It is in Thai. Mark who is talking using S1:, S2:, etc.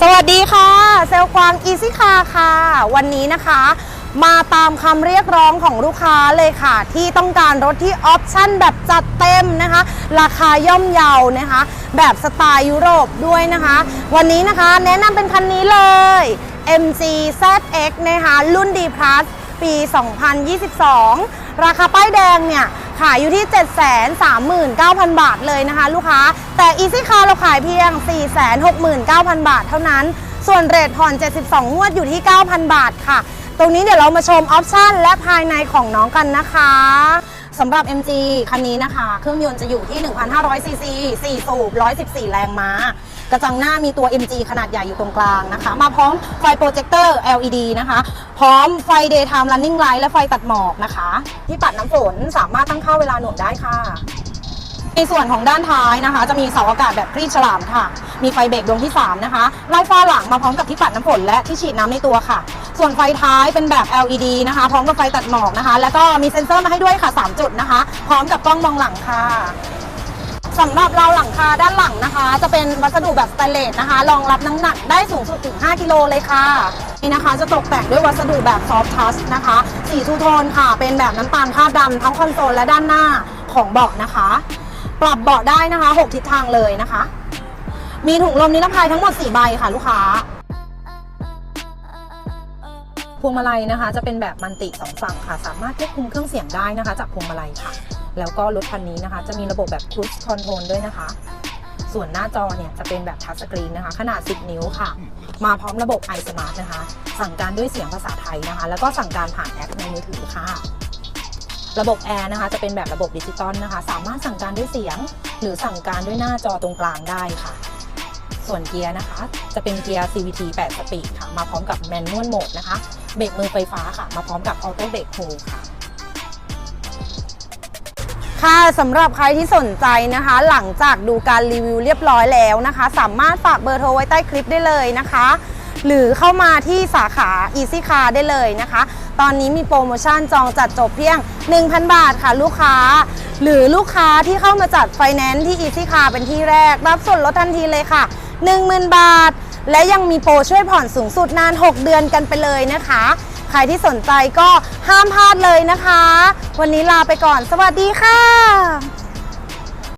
S1: สวัสดีค่ะ เซลควางอีซี่คาค่ะ วันนี้นะคะ มาตามคำเรียกร้องของลูกค้าเลยค่ะ ที่ต้องการรถที่ออปชั่นแบบจัดเต็มนะคะ ราคาย่อมเยานะคะ แบบสไตล์ยุโรปด้วยนะคะ วันนี้นะคะแนะนำเป็นคันนี้เลย MG ZX นะคะ รุ่น D Plus ปี 2022 ราคาป้ายแดงเนี่ย ขายอยู่ที่ 739,000 บาทเลยนะคะ ลูกค้า แต่ Easy Car เราขายเพียง 469,000 บาทเท่านั้น ส่วนเรทผ่อน 72 งวดอยู่ที่ 9,000 บาทค่ะ ตรงนี้เดี๋ยวเรามาชมออปชันและภายในของน้องกันนะคะ สำหรับ MG คันนี้นะคะ เครื่องยนต์จะอยู่ที่ 1,500ซีซี4สูบ 114 แรงม้า กระจังหน้ามีตัว MG ขนาดใหญ่อยู่ตรงกลางนะคะ มาพร้อมไฟโปรเจคเตอร์ LED นะคะ พร้อมไฟ Daytime Running Light และไฟตัดหมอกนะคะ ที่ปัดน้ำฝนสามารถตั้งค่าเวลาหน่วงได้ค่ะในส่วนของด้านท้ายนะคะ จะมีเสาอากาศแบบครีดฉลามค่ะ มีไฟเบรกดวงที่ 3 นะคะไล่ฟ้าหลังมาพร้อมกับที่ปัดน้ำฝนและที่ฉีดน้ำในตัวค่ะ ส่วนไฟท้ายเป็นแบบ LED นะคะ พร้อมกับไฟตัดหมอกนะคะ แล้วก็มีเซ็นเซอร์มาให้ด้วยค่ะ 3 จุดนะคะ พร้อมกับกล้องมองหลังค่ะสำหรับเราวหลังคาด้านหลังนะคะ จะเป็นวัสดุแบบสแตนเลสนะคะ รองรับน้ำหนักได้สูงสุดถึง 5 กิโลเลยค่ะ นี่นะคะจะตกแต่งด้วยวัสดุแบบซอฟทัชนะคะ สีทูโทนค่ะ เป็นแบบน้ำตาลคาดำทั้งคอนโซลและด้านหน้าของเบาะนะคะ ปรับเบาะได้นะคะ 6 ทิศทางเลยนะคะ มีถุงลมนิรภัยทั้งหมด 4 ใบค่ะลูกค้า วงมาลัยนะคะ จะเป็นแบบมันติสองฝั่งค่ะ สามารถควบคุมเครื่องเสียงได้นะคะ จากพวงมาลัยค่ะ แล้วก็รถคันนี้นะคะ จะมีระบบแบบ Cruise Control ด้วยนะคะ ส่วนหน้าจอเนี่ยจะเป็นแบบทัชสกรีนนะคะ ขนาด 10 นิ้วค่ะ มาพร้อมระบบ iSmart นะคะ สั่งการด้วยเสียงภาษาไทยนะคะ แล้วก็สั่งการผ่านแอปในมือถือค่ะระบบแอร์นะคะจะเป็นแบบระบบดิจิตอลนะคะ สามารถสั่งการด้วยเสียง หรือสั่งการด้วยหน้าจอตรงกลางได้ค่ะ ส่วนเกียร์นะคะ จะเป็นเกียร์ CVT 8 สปีดค่ะ มาพร้อมกับแมนนวลโหมดนะคะ เบรกมือไฟฟ้าค่ะ มาพร้อมกับออโต้เบรกโฮค่ะค่ะสำหรับใครที่สนใจนะคะ หลังจากดูการรีวิวเรียบร้อยแล้วนะคะ สามารถฝากเบอร์โทรไว้ใต้คลิปได้เลยนะคะ หรือเข้ามาที่สาขา Easy Car ได้เลยนะคะ ตอนนี้มีโปรโมชั่นจองจัดจบเพียง 1,000 บาทค่ะลูกค้า หรือลูกค้าที่เข้ามาจัดไฟแนนซ์ที่ Easy Car เป็นที่แรก รับส่วนลดทันทีเลยค่ะ 10,000 บาท และยังมีโปรช่วยผ่อนสูงสุดนาน 6 เดือนกันไปเลยนะคะ ใครที่สนใจก็ห้ามพลาดเลยนะคะ วันนี้ลาไปก่อน สวัสดีค่ะ